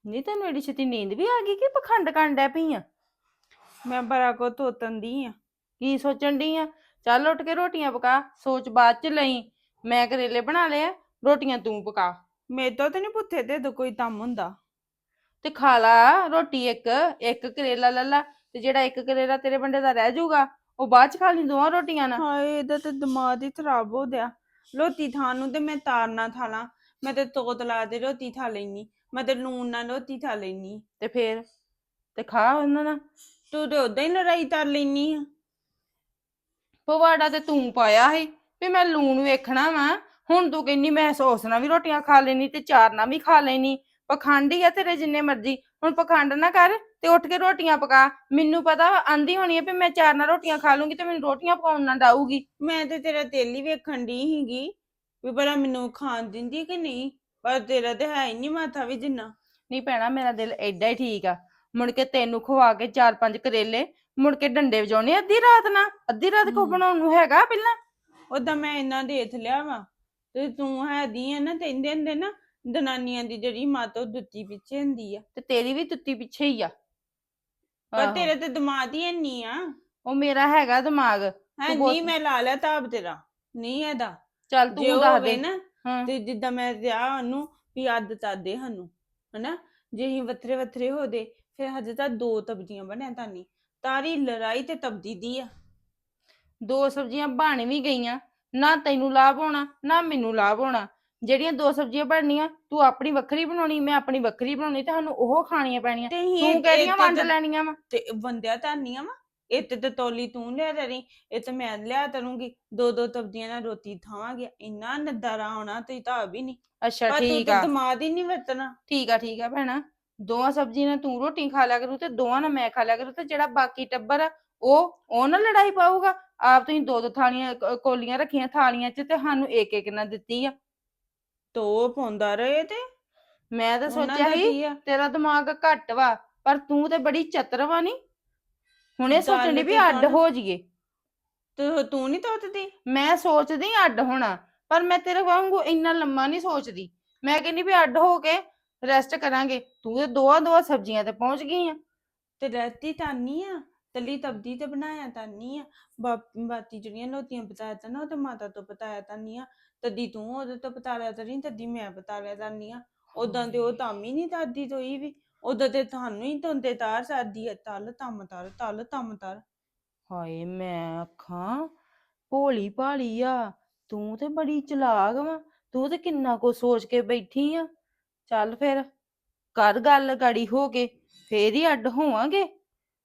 ਨਹੀਂ ਤੈਨੂੰ ਏਡੀ ਛੇਤੀ ਨੀਂਦ ਵੀ ਆ ਗਈ ਕਿ ਪਖੰਡ ਕਰਨ ਡੈ ਪਈ ਆ? ਮੈਂ ਬੜਾ ਕੋ ਤੋਤਨ ਦੀ ਆ। ਕੀ ਸੋਚਣ ਡਈ ਆ? ਚੱਲ ਉੱਠ ਕੇ ਰੋਟੀਆਂ ਪਕਾ ਸੋਚ ਬਾਅਦ ਚ ਲਈ। ਮੈਂ ਕਰੇਲੇ ਬਣਾ ਲਿਆ ਰੋਟੀਆਂ ਤੂੰ ਪਕਾ। ਮੇਰੇ ਤੋਂ ਤੇ ਨਹੀਂ ਪੁੱਠੇ ਤੇ ਦੋ ਕੋਈ ਕੰਮ ਹੁੰਦਾ। ਤੇ ਖਾ ਲਾ ਰੋਟੀ ਇੱਕ ਇੱਕ ਕਰੇਲਾ ਲੈ ਲਾ ਤੇ ਜਿਹੜਾ ਇੱਕ ਕਰੇਲਾ ਤੇਰੇ ਬੰਦੇ ਦਾ ਰਹਿ ਜਾਊਗਾ ਉਹ ਬਾਅਦ ਚ ਖਾ ਲਈ ਦੋਵਾਂ ਰੋਟੀਆਂ ਨਾਲ। ਹਾਏ ਇਹਦਾ ਤੇ ਦਿਮਾਗ ਹੀ ਖਰਾਬ ਹੋ ਗਿਆ। ਰੋਟੀ ਖਾਣ ਨੂੰ ਤੇ ਮੈਂ ਤਾਰਨਾ ਥਾਲਾਂ ਮੈਂ ਤੇ ਤੋਤਲਾ ਦੇ ਰੋਟੀ ਖਾ ਲੈਨੀ ਮੈਂ ਤੇ ਲੂਣ ਨਾਲ ਰੋਟੀ ਖਾ ਲੈਨੀ ਤੇ ਫੇਰ? ਤੇ ਖਾ ਉਹਨਾਂ ਨਾਲ? ਤੂੰ ਤੇ ਉਦਾਂ ਹੀ ਲੜਾਈ ਕਰ ਲੈਨੀ ਆ। ਪਵਾੜਾ ਤੇ ਤੂੰ ਪਾਇਆ ਸੀ ਵੀ ਮੈਂ ਲੂਣ ਵੇਖਣਾ ਵਾ। ਹੁਣ ਤੂੰ ਕਹਿੰਨੀ ਮੈਂ ਸੌਸ ਨਾਲ ਵੀ ਰੋਟੀਆਂ ਖਾ ਲੈਣੀ ਤੇ ਚਾਰ ਨਾਲ ਵੀ ਖਾ ਲੈਣੀ ਪਖੰਡ ਹੀ ਆ ਤੇਰੇ ਜਿੰਨੇ ਮਰਜ਼ੀ। ਹੁਣ ਪਖੰਡ ਨਾ ਕਰ ਤੇ ਉੱਠ ਕੇ ਰੋਟੀਆਂ ਪਕਾ। ਮੈਨੂੰ ਪਤਾ ਆਂਦੀ ਹੋਣੀ ਆ ਵੀ ਮੈਂ ਚਾਰ ਨਾਲ ਰੋਟੀਆਂ ਖਾ ਲੂੰਗੀ ਤੇ ਮੈਨੂੰ ਰੋਟੀਆਂ ਪਕਾਉਣ ਨਾ ਡਾਊਗੀ। ਮੈਂ ਤੇ ਤੇਰਾ ਤੇਲ ਹੀ ਵੇਖਣ ਦੀ ਹੀਗੀ ਵੀ ਬੜਾ ਮੈਨੂੰ ਖਾਣ ਦਿੰਦੀ ਕਿ ਨਹੀਂ। ਪਰ ਤੇਰਾ ਤੇ ਹੈ ਹੀ ਨਹੀਂ ਮਾਥਾ ਵੀ ਜਿੰਨਾ। ਨਹੀਂ ਭੈਣਾ ਮੇਰਾ ਦਿਲ ਐਡਾ ਹੀ ਠੀਕ ਆ। ਮੁੜ ਕੇ ਤੈਨੂੰ ਖਵਾ ਕੇ ਚਾਰ ਪੰਜ ਕਰੇਲੇ ਮੁੜ ਕੇ ਡੰਡੇ ਵਜਾਉਣੇ ਅੱਧੀ ਰਾਤ ਨਾ ਅੱਧੀ ਰਾਤ ਕੋ ਹਮ। ਬਣਾਉਣ ਨੂੰ ਹੈਗਾ ਪਹਿਲਾਂ? ਉਦਾਂ ਮੈਂ ਇੰਨਾ ਦੇਖ ਲਿਆ ਵਾ ਤੇ ਤੂੰ ਹੈ ਦੀ ਆ ਨਾ ਕਹਿੰਦੇ ਹੁੰਦੇ ਨਾ ਦਨਾਨੀਆਂ ਦੀ ਜਿਹੜੀ ਮਾਤਾ ਉਹ ਦੁੱਤੀ ਪਿੱਛੇ ਹੁੰਦੀ ਆ। ਤੇ ਤੇਰੀ ਵੀ ਤੁੱਤੀ ਪਿੱਛੇ ਹੀ ਆ। ਪਰ ਆਹੋ। ਤੇਰੇ ਤੇ ਦਿਮਾਗ ਹੀ ਨਹੀਂ ਆ। ਉਹ ਮੇਰਾ ਹੈਗਾ ਦਿਮਾਗ। ਹੈ ਬਹੁਤ- ਨਹੀਂ ਮੈਂ ਲਾ ਲਿਆ ਤਾਬ ਤੇਰਾ। ਨਹੀਂ ਇਹਦਾ। ਚੱਲ ਜੇ ਤੂੰ ਉਹ ਦੱਸ ਹੋਵੇ ਦੇ ਨਾ ਹਾਂ। ਤੇ ਜਿੱਦਾਂ ਮੈਂ ਕਿਹਾ ਉਹਨੂੰ ਵੀ ਅੱਧ ਤਾਦੇ ਸਾਨੂੰ ਹਨਾ? ਜੇ ਅਸੀਂ ਵੱਖਰੇ ਵੱਖਰੇ ਹੋਦੇ ਫਿਰ ਹਜੇ ਤਾਂ ਦੋ ਤਬਦੀਆਂ ਬਣਿਆ ਤਾਨੀ। ਤਾਰੀ ਲੜਾਈ ਤੇ ਤਬਦੀ ਦੀ ਆ। ਦੋ ਸਬਜ਼ੀਆਂ ਬਣ ਵੀ ਗਈਆਂ ਨਾ ਤੈਨੂੰ ਲਾਭ ਹੋਣਾ ਨਾ ਮੈਨੂੰ ਲਾਭ ਹੋਣਾ। ਜਿਹੜੀਆਂ ਦੋ ਸਬਜ਼ੀਆਂ ਬਣਨੀਆਂ ਤੂੰ ਆਪਣੀ ਵੱਖਰੀ ਬਣਾਉਣੀ ਮੈਂ ਆਪਣੀ ਵੱਖਰੀ ਬਣਾਉਣੀ ਤੇ ਸਾਨੂੰ ਉਹ ਖਾਣੀਆਂ ਪੈਣੀਆਂ। ਤੇ ਅਸੀਂ ਤੇ- ਵੰਡ ਲੈਣੀਆਂ ਵਾ? ਤੇ ਵੰਦਿਆ ਤਾਨੀਆਂ ਵਾ। ਇਹ ਤੇ ਤੇ ਤੋਲੀ ਤੂੰ ਲਿਆ ਤਰੀ ਇਹ ਤੇ ਮੈਂ ਲਿਆ ਤਰੂੰਗੀ। ਦੋ ਦੋ ਤਬਦੀਆਂ ਨਾਲ ਰੋਟੀ ਖਾਵਾਂਗੇ ਇੰਨਾ ਨਦਾਰਾ ਹੋਣਾ ਤੇ ਤਾਂ ਵੀ ਨਹੀਂ। ਅੱਛਾ ਪਰ ਤੂੰ ਠੀਕ ਤਾਂ ਆ। ਦਿਮਾਗ ਹੀ ਨਹੀਂ ਵਰਤਣਾ। ਠੀਕ ਆ ਠੀਕ ਆ ਭੈਣਾ। ਦੋਵਾਂ ਸਬਜ਼ੀਆਂ ਨਾਲ ਤੂੰ ਰੋਟੀ ਖਾ ਲਿਆ ਕਰੂ ਤੇ ਦੋਵਾਂ ਨਾਲ ਮੈਂ ਖਾ ਲਿਆ ਕਰੂ ਤੇ ਜਿਹੜਾ ਬਾਕੀ ਟੱਬਰ ਆ ਉਹ ਉਹ ਨਾਲ ਲੜਾਈ ਪਾਊਗਾ? ਆਪ ਤੁਸੀਂ ਦੋ ਦੋ ਥਾਲੀਆਂ ਕੋਲੀਆਂ ਰੱਖੀਆਂ ਥਾਲੀਆਂ 'ਚ ਤੇ ਸਾਨੂੰ ਇੱਕ ਇੱਕ ਨਾ ਦਿੱਤੀ ਆ। ਤੋ ਪਾਉਂਦਾ ਰਹੇ ਤੇ? ਮੈਂ ਤਾਂ ਉਹਨਾਂ ਸੋਚਿਆ ਦਾ ਸੀ ਕੀ ਆ? ਤੇਰਾ ਦਿਮਾਗ ਘੱਟ ਵਾ ਪਰ ਤੂੰ ਤੇ ਬੜੀ ਚਤਰ ਵਾ ਨੀ? ਹੁਣੇ ਗੱਲ ਸੋਚਣ ਵੀ ਤੇ ਅੱਡ। ਹੋ ਜਾਈਏ। ਤੇ ਤੂੰ ਨਹੀਂ ਤੋਤਦੀ? ਮੈਂ ਸੋਚਦੀ ਅੱਡ ਹੋਣਾ ਪਰ ਮੈਂ ਤੇਰੇ ਵਾਂਗੂ ਇੰਨਾ ਲੰਮਾ ਨਹੀਂ ਸੋਚਦੀ। ਮੈਂ ਕਹਿੰਦੀ ਵੀ ਅੱਡ ਹੋ ਕੇ ਰੈਸਟ ਕਰਾਂਗੇ। ਤੂੰ ਤੇ ਦੋਆ ਦੋਆ ਸਬਜ਼ੀਆਂ ਤੇ ਪਹੁੰਚ ਗਈ ਆ। ਤੇ ਰਹਿਤੀ ਤਾਨੀ ਆ ਤਲੀ ਤਬਦੀ ਤੇ ਬਣਾਇਆ ਤਾਨੀ ਆ। ਬਾ- ਬਾਤੀ ਜਿਹੜੀਆਂ ਲੋਤੀਆਂ ਬਤਾਇਆ ਤਾ ਨਾ ਉਹ ਤੇ ਮਾਤਾ ਤੋਂ ਬਤਾਇਆ ਤਾਨੀ ਆ। ਤਦੀ ਤੂੰ ਉਹਦੇ ਤੋਂ ਬਤਾ ਲਿਆ ਤਰੀ ਤਦੀ ਮੈਂ ਬਤਾ ਲਿਆ ਤਾਨੀ ਆ। ਉਦਾਂ ਤੇ ਉਹ ਤਾਮੀ ਨਹੀਂ ਦਾਦੀ ਤੋਈ ਵੀ। ਉਦਾਂ ਤੇ ਤੁਹਾਨੂੰ ਹੀ ਤੋਂਦੇ ਤਾਰ ਸਾਦੀ ਆ। ਤਲ ਤਮ ਤਰ ਤਲ ਤਮ ਤਰ। ਹਾਏ ਮੈਂ ਅੱਖਾਂ ਭੋਲੀ ਭਾਲੀ ਆ। ਤੂੰ ਤੇ ਬੜੀ ਚਲਾਕ ਵਾ। ਤੂੰ ਤੇ ਕਿੰਨਾ ਕੁ ਸੋਚ ਕੇ ਬੈਠੀ ਆ। ਚੱਲ ਫਿਰ ਕਰ ਗੱਲ ਗਾੜੀ ਹੋ ਕੇ ਫੇਰ ਹੀ ਅੱਡ ਹੋਵਾਂਗੇ।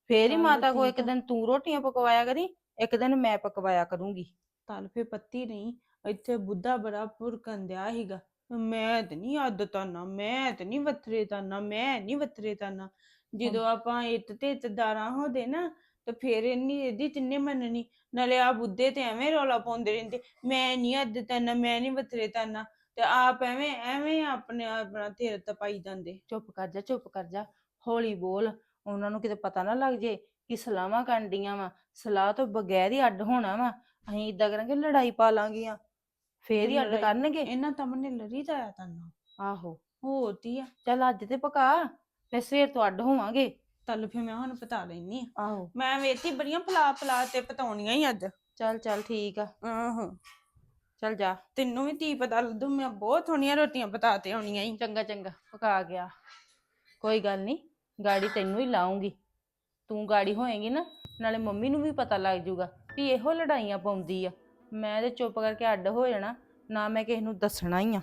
ਫੇਰ ਹੀ ਚੱਲ ਮਾਤਾ ਕੋ ਇੱਕ ਠੀਕ ਆ। ਦਿਨ ਤੂੰ ਰੋਟੀਆਂ ਪਕਵਾਇਆ ਕਰੀ ਇੱਕ ਦਿਨ ਮੈਂ ਪਕਵਾਇਆ ਕਰੂੰਗੀ। ਤਲ ਫੇ ਪੱਤੀ ਨਹੀਂ ਇੱਥੇ ਬੁੱਧਾ ਬੜਾ ਭੁਰਕਣ ਦਿਆ ਸੀਗਾ। ਮੈਂ ਤੇ ਨਹੀਂ ਆਦਤਾਂ ਨਾ ਮੈਂ ਤੇ ਨਹੀਂ ਵਥਰੇ ਤਾਨਾ ਮੈਂ ਨਹੀਂ ਵਥਰੇ ਤਾਨਾ। ਜਦੋਂ ਆਪਾਂ ਇੱਤ ਤੇ ਇਤਦਾਰਾਂ ਹੋਦੇ ਨਾ ਤੇ ਫੇਰ ਇੰਨੀ ਇਹਦੀ ਤਿੰਨੇ ਮੰਨਣੀ ਨਾਲੇ ਆ ਬੁੱਧੇ ਤੇ ਐਵੇਂ ਰੌਲਾ ਪਾਉਂਦੇ ਰਹਿੰਦੇ ਮੈਂ ਨਹੀਂ ਆਦਤਾਂ ਨਾ ਮੈਂ ਨਹੀਂ ਵਥਰੇ ਤਾਨਾ। ਤੇ ਆਪ ਐਵੇਂ ਐਵੇਂ ਆਪਣੇ ਆਪਣਾ ਤੇਰ ਤਪਾਈ ਜਾਂਦੇ। ਚੁੱਪ ਕਰ ਜਾ ਚੁੱਪ ਕਰ ਜਾ ਹੌਲੀ ਬੋਲ। ਉਹਨਾਂ ਨੂੰ ਕਿਤੇ ਪਤਾ ਨਾ ਲੱਗ ਜੇ ਕਿ ਸਲਾਹਾਂ ਕਰਦੀਆਂ ਵਾ। ਸਲਾਹ ਤੋਂ ਬਗੈਰ ਹੀ ਅੱਡ ਹੋਣਾ ਵਾ। ਅਸੀਂ ਇਦਾਂ ਕਰਾਂਗੇ ਲੜਾਈ ਪਾ ਲਾਂਗੀਆਂ। ਫੇਰ ਹੀ ਅੱਡ ਲੜਾਈ- ਕਰਨਗੇ। ਇਹਨਾਂ ਤਮਨੇ ਲੜੀ ਜਾਇਆ ਤਾਨਾ ਆਹੋ। ਹੋਤੀ ਆ। ਚੱਲ ਅੱਜ ਤੇ ਪਕਾ। ਫੇਰ ਸਵੇਰ ਤੋਂ ਅੱਡ ਹੋਵਾਂਗੇ। ਤਲ ਫੇ ਮੈਂ ਹੁਣ ਪਤਾ ਲੈਣੀ ਆ। ਆਹੋ। ਮੈਂ ਵੇਤੀ ਬੜੀਆਂ ਪਲਾ ਪਲਾ ਤੇ ਪਤਾਉਣੀਆਂ ਹੀ ਅੱਜ। ਚੱਲ ਚੱਲ ਠੀਕ ਆ। ਆਹੋ। ਚੱਲ ਜਾ। ਤੈਨੂੰ ਵੀ ਤੀ ਪਤਾ ਲੱਦੂ, ਮੈਂ ਬਹੁਤ ਸੋਹਣੀਆਂ ਰੋਟੀਆਂ ਪਤਾ ਤੇ ਆਉਣੀਆਂ ਹੀ ਚੰਗਾ ਚੰਗਾ, ਪਕਾ ਗਿਆ। ਕੋਈ ਗੱਲ ਨਹੀਂ ਗਾੜੀ ਤੈਨੂੰ ਹੀ ਲਾਉਂਗੀ। ਤੂੰ ਗਾੜੀ ਹੋਏਗੀ ਨਾ, ਨਾਲੇ ਮੰਮੀ ਨੂੰ ਵੀ ਪਤਾ ਲੱਗ ਜਾਊਗਾ ਵੀ ਇਹੋ ਲੜਾਈਆਂ ਪਾਉਂਦੀ ਆ। ਮੈਂ ਤੇ ਚੁੱਪ ਕਰਕੇ ਅੱਡ ਹੋ ਜਾਣਾ, ਨਾ ਮੈਂ ਕਿਸੇ ਨੂੰ ਦੱਸਣਾ ਹੀ ਆ।